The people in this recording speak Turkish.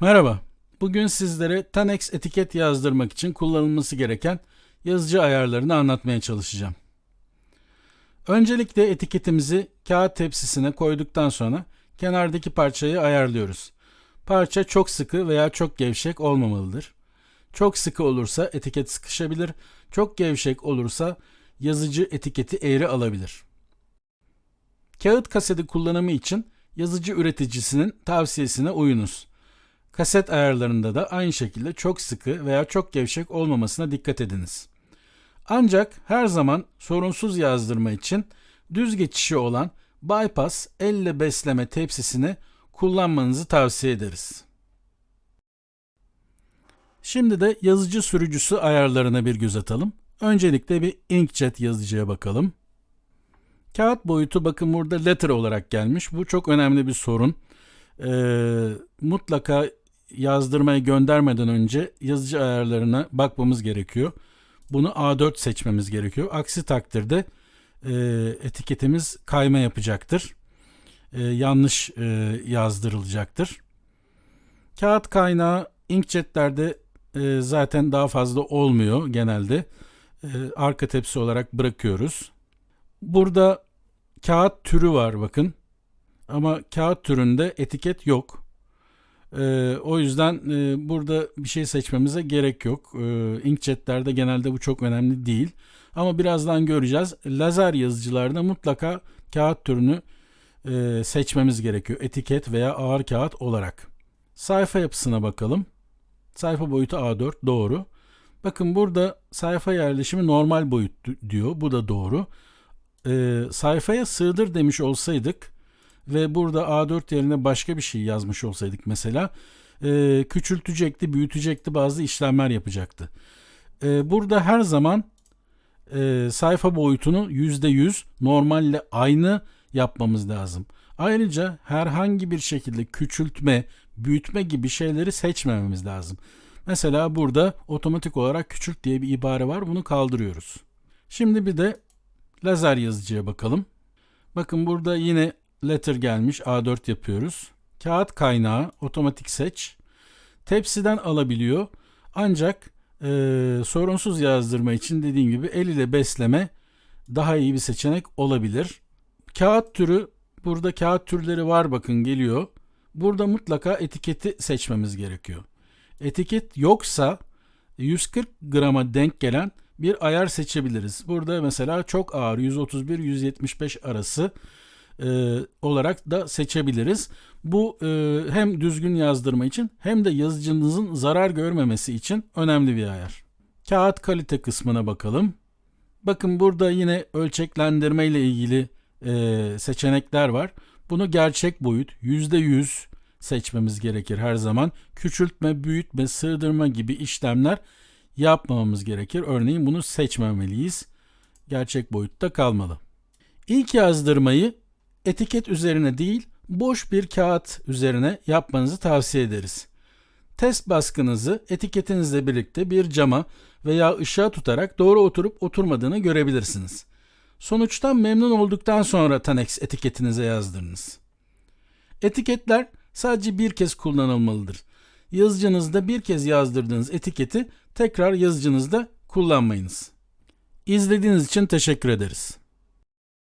Merhaba. Bugün sizlere Tanex etiket yazdırmak için kullanılması gereken yazıcı ayarlarını anlatmaya çalışacağım. Öncelikle etiketimizi kağıt tepsisine koyduktan sonra kenardaki parçayı ayarlıyoruz. Parça çok sıkı veya çok gevşek olmamalıdır. Çok sıkı olursa etiket sıkışabilir, çok gevşek olursa yazıcı etiketi eğri alabilir. Kağıt kaseti kullanımı için yazıcı üreticisinin tavsiyesine uyunuz. Kaset ayarlarında da aynı şekilde çok sıkı veya çok gevşek olmamasına dikkat ediniz. Ancak her zaman sorunsuz yazdırma için düz geçişi olan bypass elle besleme tepsisini kullanmanızı tavsiye ederiz. Şimdi de yazıcı sürücüsü ayarlarına bir göz atalım. Öncelikle bir inkjet yazıcıya bakalım. Kağıt boyutu bakın burada letter olarak gelmiş. Bu çok önemli bir sorun. Ee, mutlaka yazdırmaya göndermeden önce yazıcı ayarlarına bakmamız gerekiyor. Bunu A4 seçmemiz gerekiyor. Aksi takdirde e, etiketimiz kayma yapacaktır. E, yanlış e, yazdırılacaktır. Kağıt kaynağı inkjetlerde e, zaten daha fazla olmuyor genelde. E, arka tepsi olarak bırakıyoruz. Burada kağıt türü var bakın. Ama kağıt türünde etiket yok. Ee, o yüzden e, burada bir şey seçmemize gerek yok. Ee, inkjetlerde genelde bu çok önemli değil. Ama birazdan göreceğiz. Lazer yazıcılarda mutlaka kağıt türünü e, seçmemiz gerekiyor. Etiket veya ağır kağıt olarak. Sayfa yapısına bakalım. Sayfa boyutu A4 doğru. Bakın burada sayfa yerleşimi normal boyut diyor. Bu da doğru. Ee, sayfaya sığdır demiş olsaydık ve burada A4 yerine başka bir şey yazmış olsaydık mesela e, küçültecekti, büyütecekti bazı işlemler yapacaktı. E, burada her zaman e, sayfa boyutunu %100 normalle aynı yapmamız lazım. Ayrıca herhangi bir şekilde küçültme, büyütme gibi şeyleri seçmememiz lazım. Mesela burada otomatik olarak küçült diye bir ibare var. Bunu kaldırıyoruz. Şimdi bir de lazer yazıcıya bakalım. Bakın burada yine letter gelmiş A4 yapıyoruz. Kağıt kaynağı otomatik seç. Tepsiden alabiliyor. Ancak e, sorunsuz yazdırma için dediğim gibi el ile besleme daha iyi bir seçenek olabilir. Kağıt türü burada kağıt türleri var bakın geliyor. Burada mutlaka etiketi seçmemiz gerekiyor. Etiket yoksa 140 grama denk gelen bir ayar seçebiliriz. Burada mesela çok ağır 131-175 arası e, olarak da seçebiliriz. Bu e, hem düzgün yazdırma için hem de yazıcınızın zarar görmemesi için önemli bir ayar. Kağıt kalite kısmına bakalım. Bakın burada yine ölçeklendirme ile ilgili e, seçenekler var. Bunu gerçek boyut %100 seçmemiz gerekir her zaman. Küçültme, büyütme, sığdırma gibi işlemler yapmamamız gerekir. Örneğin bunu seçmemeliyiz. Gerçek boyutta kalmalı. İlk yazdırmayı etiket üzerine değil, boş bir kağıt üzerine yapmanızı tavsiye ederiz. Test baskınızı etiketinizle birlikte bir cama veya ışığa tutarak doğru oturup oturmadığını görebilirsiniz. Sonuçtan memnun olduktan sonra Tanex etiketinize yazdırınız. Etiketler sadece bir kez kullanılmalıdır. Yazıcınızda bir kez yazdırdığınız etiketi tekrar yazıcınızda kullanmayınız. İzlediğiniz için teşekkür ederiz.